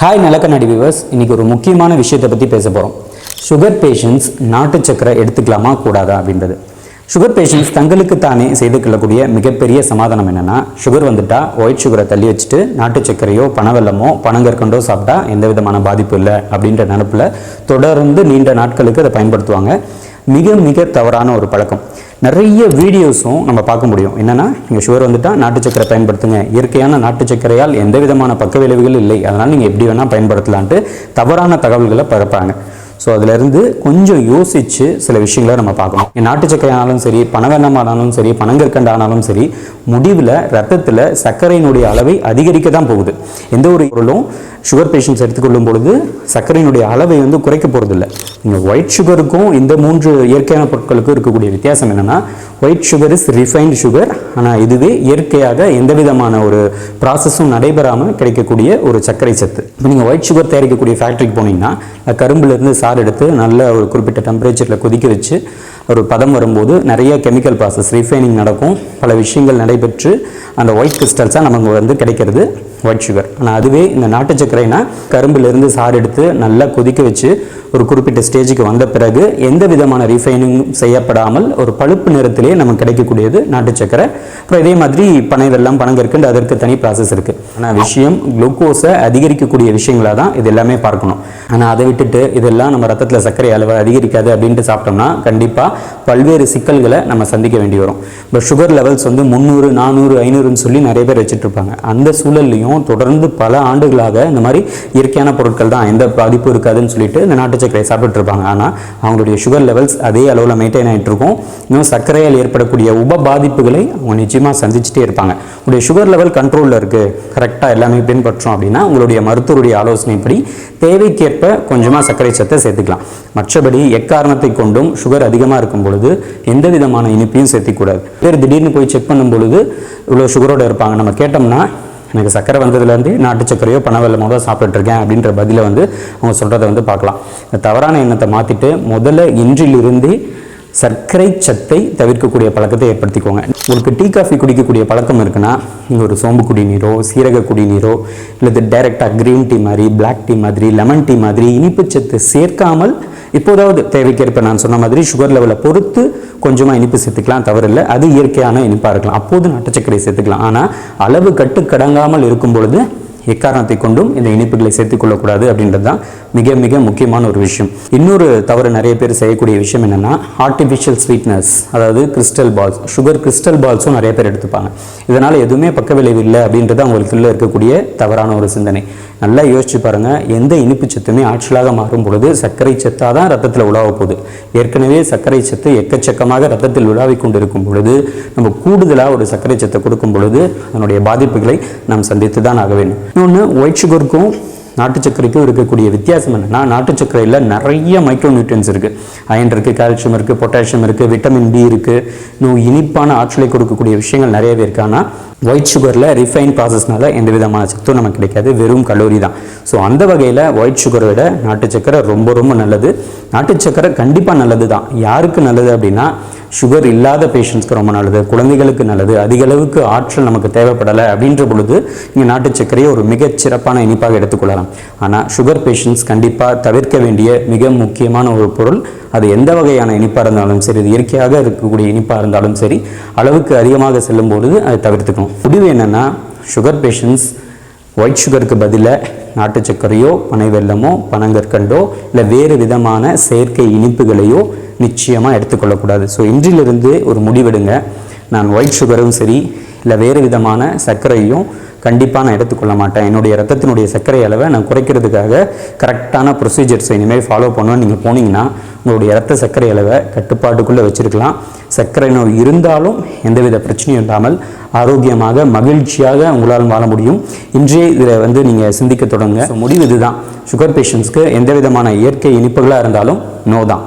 Hi நலக்கண்ணாடி viewers இன்றைக்கி ஒரு முக்கியமான விஷயத்தை பற்றி பேச போகிறோம் சுகர் பேஷண்ட்ஸ் நாட்டு சக்கரை எடுத்துக்கலாமா கூடாதா அப்படின்றது. சுகர் பேஷண்ட்ஸ் தங்களுக்கு தானே செய்து கொள்ளக்கூடிய மிகப்பெரிய சமாதானம் என்னென்னா சுகர் வந்துட்டா ஒயிட் சுகரை தள்ளி வச்சுட்டு நாட்டு சர்க்கரையோ பனவெல்லமோ பனங்கற்கண்டோ சாப்பிட்டா எந்த விதமான பாதிப்பு இல்லை அப்படின்ற நினப்பில் தொடர்ந்து நீண்ட நாட்களுக்கு அதை பயன்படுத்துவாங்க. மிக மிக தவறான ஒரு பழக்கம். நிறைய வீடியோஸும் நம்ம பார்க்க முடியும். என்னன்னா நீங்கள் சுகர் வந்துட்டால் நாட்டு சக்கரை பயன்படுத்துங்க. இயற்கையான நாட்டு சக்கரையால் எந்த விதமான பக்க விளைவுகள் இல்லை. அதனால் நீங்கள் எப்படி வேணால் பயன்படுத்தலான்ட்டு தவறான தகவல்களை பரப்பாங்க ஸோ அதிலிருந்து கொஞ்சம் யோசித்து சில விஷயங்களை நம்ம பார்க்கணும். நாட்டு சக்கரை ஆனாலும் சரி பனவெண்ணம் ஆனாலும் சரி பனங்கற்கண்டு ஆனாலும் சரி முடிவில் ரத்தத்தில் சர்க்கரையினுடைய அளவை அதிகரிக்க தான் போகுது. எந்த ஒரு பொருளும் சுகர் பேஷண்ட்ஸ் எடுத்துக்கொள்ளும் பொழுது சர்க்கரையினுடைய அளவை வந்து குறைக்க போகிறதில்ல நீங்கள் ஒயிட் சுகருக்கும் இந்த மூன்று இயற்கையான பொருட்களுக்கும் இருக்கக்கூடிய வித்தியாசம் என்னென்னா white sugar is refined sugar ஆனால் இதுவே இயற்கையாக எந்த விதமான ஒரு ப்ராசஸும் நடைபெறாமல் கிடைக்கக்கூடிய ஒரு சர்க்கரை சத்து. இப்போ நீங்கள் ஒயிட் சுகர் தயாரிக்கக்கூடிய ஃபேக்ட்ரிக்கு போனீங்கன்னா கரும்புலேருந்து சாறு எடுத்து நல்ல ஒரு குறிப்பிட்ட டெம்பரேச்சரில் கொதிக்க வச்சு ஒரு பதம் வரும்போது நிறைய கெமிக்கல் ப்ராசஸ் ரீஃபைனிங் நடக்கும். பல விஷயங்கள் நடைபெற்று அந்த ஒயிட் கிறிஸ்டல்ஸாக நமக்கு வந்து கிடைக்கிறது. ஒயிட் சுகர் ஆனால் அதுவே இந்த நாட்டு சர்க்கரைனா கரும்புலேருந்து சாறு எடுத்து நல்லா கொதிக்க வச்சு ஒரு குறிப்பிட்ட ஸ்டேஜுக்கு வந்த பிறகு எந்த விதமான ரீஃபைனிங் செய்யப்படாமல் ஒரு பழுப்பு நிறத்திலே நமக்கு கிடைக்கக்கூடியது நாட்டு சர்க்கரை. அப்புறம் இதே மாதிரி பனை வெல்லம் பனங்கற்கண்டு அதற்கு தனி ப்ராசஸ் இருக்குது ஆனால் விஷயம் குளுக்கோஸை அதிகரிக்கக்கூடிய விஷயங்களாக தான் இது எல்லாமே பார்க்கணும். ஆனால் அதை விட்டுட்டு இதெல்லாம் நம்ம ரத்தத்தில் சர்க்கரை அளவு அதிகரிக்காது அப்படின்ட்டு சாப்பிட்டோம்னா கண்டிப்பாக பல்வேறு சிக்கல்களை நம்ம சந்திக்க வேண்டி வரும். இப்போ சுகர் லெவல்ஸ் வந்து முந்நூறு நானூறு ஐநூறுன்னு சொல்லி நிறைய பேர் வச்சுட்டு இருப்பாங்க. அந்த சூழல்லையும் தொடர்ந்து பல ஆண்டுகளாக இந்த மாதிரி இயற்கையான பொருட்கள் தான் எந்த பாதிப்பும் இருக்காதுன்னு சொல்லிட்டு இந்த நாட்டு சர்க்கரை சாப்பிட்டு இருப்பாங்க. ஆனால் அவங்களுடைய சுகர் லெவல்ஸ் அதே அளவில் மெயின்டைன் ஆகிட்டு இருக்கும். இன்னும் சர்க்கரையால் ஏற்படக்கூடிய உப பாதிப்புகளை அவங்க நிச்சயமாக சந்திச்சுட்டே இருப்பாங்க. உங்களுடைய சுகர் லெவல் கண்ட்ரோலில் இருக்குது கரெக்டாக எல்லாமே பின்பற்றோம் அப்படின்னா உங்களுடைய மருத்துவருடைய ஆலோசனைப்படி தேவைக்கேற்ப கொஞ்சமாக சர்க்கரை சத்தை சேர்த்துக்கலாம். மற்றபடி எக்காரணத்தை கொண்டும் சுகர் அதிகமாக இருக்கும் பொழுது எந்த விதமான இனிப்பையும் சேர்த்திக்கூடாது. பேர் திடீர்னு போய் செக் பண்ணும் பொழுது இவ்வளோ சுகரோடு இருப்பாங்க. நம்ம கேட்டோம்னா எனக்கு சக்கரை வந்ததுலேருந்து நாட்டு சக்கரையோ பனவெல்லமோ தான் சாப்பிட்டுருக்கேன் அப்படின்ற பதிலை வந்து அவங்க சொல்கிறத வந்து பார்க்கலாம். இந்த தவறான எண்ணத்தை மாற்றிட்டு முதல்ல இன்றிலிருந்து சர்க்கரை சத்தை தவிர்க்கக்கூடிய பழக்கத்தை ஏற்படுத்திக்கோங்க. உங்களுக்கு டீ காஃபி குடிக்கக்கூடிய பழக்கம் இருக்குன்னா நீங்கள் ஒரு சோம்பு குடிநீரோ சீரக குடிநீரோ இல்லை டைரெக்டாக க்ரீன் டீ மாதிரி பிளாக் டீ மாதிரி லெமன் டீ மாதிரி இனிப்பு சத்து சேர்க்காமல் இப்போதாவது தேவைக்கேற்ப நான் சொன்ன மாதிரி சுகர் லெவலை பொறுத்து கொஞ்சமாக இனிப்பு சேர்த்துக்கலாம் தவறில்லை. அது இயற்கையான இனிப்பாக இருக்கலாம். அப்போது நாட்டு சேர்த்துக்கலாம். ஆனால் அளவு கட்டுக்கடங்காமல் இருக்கும் பொழுது எக்காரணத்தை கொண்டும் இந்த இனிப்புகளை சேர்த்துக்கொள்ளக்கூடாது அப்படின்றது தான் மிக மிக முக்கியமான ஒரு விஷயம். இன்னொரு தவறு நிறைய பேர் செய்யக்கூடிய விஷயம் என்னென்னா ஆர்டிஃபிஷியல் ஸ்வீட்னஸ் அதாவது கிறிஸ்டல் பால்ஸ் சுகர் கிறிஸ்டல் பால்ஸும் நிறைய பேர் எடுத்துப்பாங்க. இதனால் எதுவுமே பக்க விளைவு இல்லை அப்படின்றது அவங்களுக்குள்ளே இருக்கக்கூடிய தவறான ஒரு சிந்தனை. நல்லா யோசிச்சு பாருங்கள் எந்த இனிப்பு சத்துமே ஆற்றலாக மாறும் பொழுது சர்க்கரை சத்தாக தான் ரத்தத்தில் உலாவ போகுது. ஏற்கனவே சர்க்கரை சத்து எக்கச்சக்கமாக ரத்தத்தில் உலாவி கொண்டிருக்கும் பொழுது நம்ம கூடுதலாக ஒரு சர்க்கரை சத்தை கொடுக்கும் பொழுது அதனுடைய பாதிப்புகளை நாம் சந்தித்து தான் ஆக வேண்டும். இன்னொன்று ஒயிட் சுகருக்கும் நாட்டு சர்க்கரைக்கும் இருக்கக்கூடிய வித்தியாசம் என்னென்னா நாட்டு சர்க்கரையில் நிறைய மைக்ரோ நியூட்ரியன்ஸ் இருக்குது அயன் இருக்குது கால்சியம் இருக்குது பொட்டாசியம் இருக்குது விட்டமின் டி இருக்குது இன்னும் இனிப்பான ஆற்றலை கொடுக்கக்கூடிய விஷயங்கள் நிறையவே இருக்கு. ஆனால் ஒயிட் சுகரில் ரிஃபைன் ப்ராசஸ்னால எந்த விதமான சத்தும் நமக்கு கிடைக்காது. வெறும் கலோரி தான். ஸோ அந்த வகையில் ஒயிட் சுகரை விட நாட்டு சர்க்கரை ரொம்ப ரொம்ப நல்லது. நாட்டு சர்க்கரை கண்டிப்பாக நல்லது தான் யாருக்கு நல்லது அப்படின்னா சுகர் இல்லாத பேஷண்ட்ஸ்க்கு ரொம்ப நல்லது குழந்தைகளுக்கு நல்லது அதிக அளவுக்கு ஆற்றல் நமக்கு தேவைப்படலை அப்படின்ற பொழுது நீங்கள் நாட்டு சர்க்கரையை ஒரு மிகச் சிறப்பான இனிப்பாக எடுத்துக்கொள்ளலாம். ஆனால் சுகர் பேஷண்ட்ஸ் கண்டிப்பாக தவிர்க்க வேண்டிய மிக முக்கியமான ஒரு பொருள் அது எந்த வகையான இனிப்பாக இருந்தாலும் சரி இது இயற்கையாக இருக்கக்கூடிய இனிப்பாக இருந்தாலும் சரி அளவுக்கு அதிகமாக செல்லும் பொழுது அதை தவிர்த்துக்கணும். முடிவு என்னென்னா சுகர் பேஷண்ட்ஸ் ஒயிட் சுகருக்கு பதிலாக நாட்டு சர்க்கரையோ பனை பனங்கற்கண்டோ இல்லை வேறு விதமான செயற்கை இனிப்புகளையோ நிச்சயமாக எடுத்துக்கொள்ளக்கூடாது. ஸோ இன்றிலிருந்து ஒரு முடிவெடுங்க. நான் ஒயிட் சுகரும் சரி இல்லை வேறு விதமான சர்க்கரையும் கண்டிப்பாக நான் எடுத்துக்கொள்ள மாட்டேன். என்னுடைய ரத்தத்தினுடைய சர்க்கரை அளவை நான் குறைக்கிறதுக்காக கரெக்டான ப்ரொசீஜர்ஸை இனிமேல் ஃபாலோ பண்ணுவேன் நீங்கள் போனீங்கன்னா உங்களுடைய ரத்த சர்க்கரை அளவை கட்டுப்பாட்டுக்குள்ளே வச்சுருக்கலாம். சர்க்கரை நோய் இருந்தாலும் எந்தவித பிரச்சனையும் இல்லாமல் ஆரோக்கியமாக மகிழ்ச்சியாக உங்களால் வாழ முடியும். இன்றே இதில் வந்து நீங்கள் சிந்திக்க தொடங்க. முடிவு இதுதான். சுகர் பேஷண்ட்ஸ்க்கு எந்த விதமான இயற்கை இனிப்புகளாக இருந்தாலும் நோ தான்.